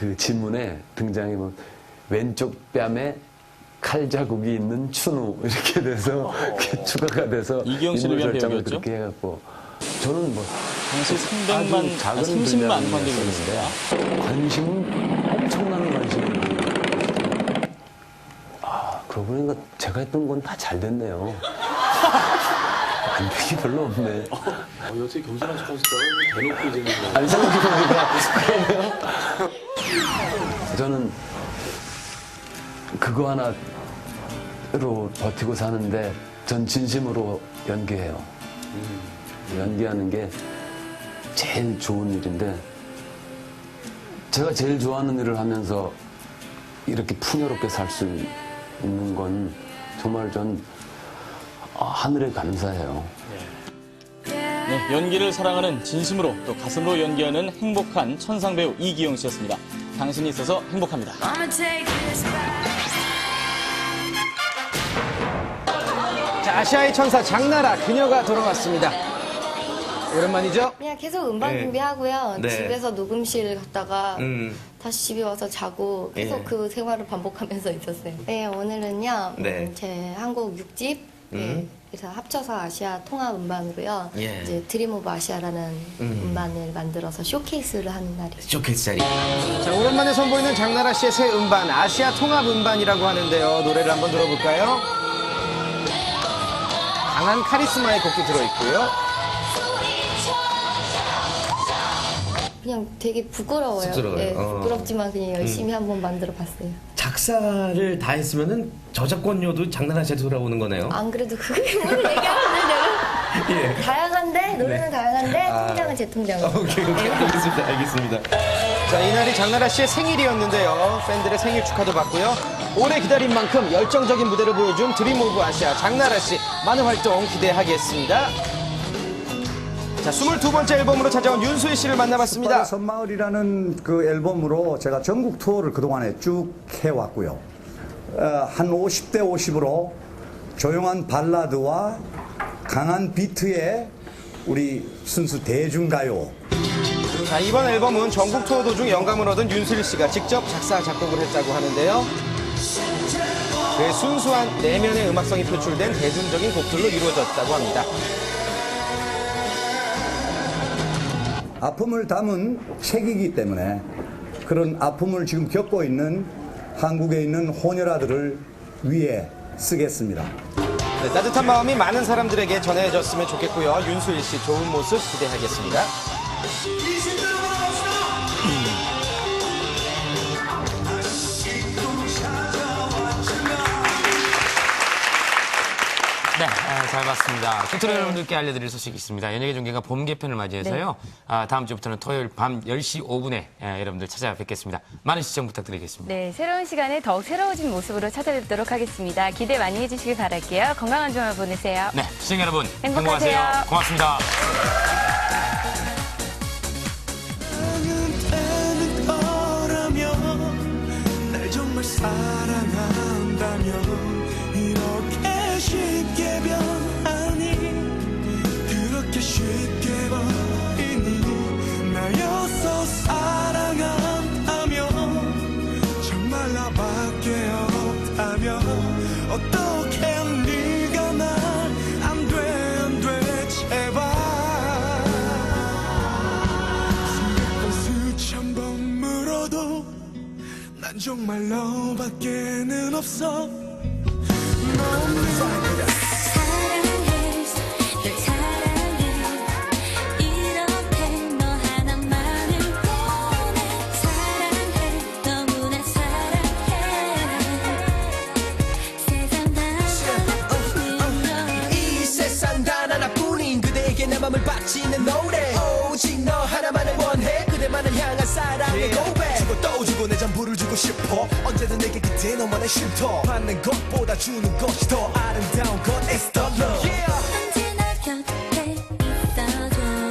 그 지문에 등장해 뭐 왼쪽 뺨에 칼 자국이 있는 춘우 이렇게 돼서 이렇게 추가가 돼서 인물 위한 배역이었죠? 그렇게 해갖고 저는 뭐 당시 아주 300만, 작은 아, 30만 분량이었는데 관객이었습니다. 관심은 엄청난 관심이 아 그러고 보니까 제가 했던 건 다 잘 됐네요 안 되기 별로 없네. 어, 요새 겸손한 척 하시다가 대놓고 이제 뭐. 안 생각해보니까. 그러네요 저는 그거 하나로 버티고 사는데 전 진심으로 연기해요. 연기하는 게 제일 좋은 일인데 제가 제일 좋아하는 일을 하면서 이렇게 풍요롭게 살 수 있는 건 정말 전 아, 하늘에 감사해요. 네, 연기를 사랑하는 진심으로 또 가슴으로 연기하는 행복한 천상 배우 이기영 씨였습니다. 당신이 있어서 행복합니다. 자, 아시아의 천사 장나라 그녀가 돌아왔습니다. 오랜만이죠? 그냥 계속 음반 네. 준비하고요. 네. 집에서 녹음실 갔다가 음. 다시 집에 와서 자고 계속 예. 그 생활을 반복하면서 있었어요. 네, 오늘은요. 네. 음, 제 한국 6집 네, 그래서 합쳐서 아시아 통합 음반으로요. 예. 이제 드림 오브 아시아라는 음. 반을 만들어서 쇼케이스를 하는 날이에요. 쇼케이스 자리. 자, 오랜만에 선보이는 장나라 씨의 새 음반, 아시아 통합 음반이라고 하는데요. 노래를 한번 들어볼까요? 강한 카리스마의 곡도 들어있고요. 그냥 되게 부끄러워요. 쑥스러워요. 네, 어. 부끄럽지만 그냥 열심히 한번 만들어 봤어요. 작사를 다 했으면은 저작권료도 장난하시 돌아오는 거네요. 안 그래도 그게 뭘 얘기하는데 내가 예. 다양한데 노래는 다양한데 통장은 제 통장. 오케이, 오케이. 알겠습니다. 알겠습니다. 자, 이날이 장나라 씨의 생일이었는데요. 팬들의 생일 축하도 받고요. 오래 기다린 만큼 열정적인 무대를 보여준 드림 오브 아시아 장나라 씨 많은 활동 기대하겠습니다. 자, 22번째 앨범으로 찾아온 윤수일 씨를 만나봤습니다. 선마을이라는 그 앨범으로 제가 전국 투어를 그동안에 쭉 해왔고요. 어, 한 50대 50으로 조용한 발라드와 강한 비트의 우리 순수 대중가요 자, 이번 앨범은 전국 투어 도중 영감을 얻은 윤수일 씨가 직접 작사, 작곡을 했다고 하는데요. 그의 순수한 내면의 음악성이 표출된 대중적인 곡들로 이루어졌다고 합니다. 아픔을 담은 책이기 때문에 그런 아픔을 지금 겪고 있는 한국에 있는 호녀라들을 위해 쓰겠습니다. 네, 따뜻한 마음이 많은 사람들에게 전해졌으면 좋겠고요. 윤수일 씨 좋은 모습 기대하겠습니다. 네, 아, 잘 봤습니다. 끝으로 여러분들께 알려드릴 소식이 있습니다. 연예계 중계가 봄 개편을 맞이해서요. 아, 다음 주부터는 토요일 밤 10시 5분에 여러분들 찾아뵙겠습니다. 많은 시청 부탁드리겠습니다. 네, 새로운 시간에 더욱 새로워진 모습으로 찾아뵙도록 하겠습니다. 기대 많이 해주시길 바랄게요. 건강한 주말 보내세요. 네, 시청 여러분 행복하세요. 행복하세요. 고맙습니다. 사랑한다면 정말 너밖에는 없어. 너 없는 싶어? 언제든 내게 그대 너만의 쉼터. 받는 것보다 주는 것이 더 아름다운 것. It's the love. yeah.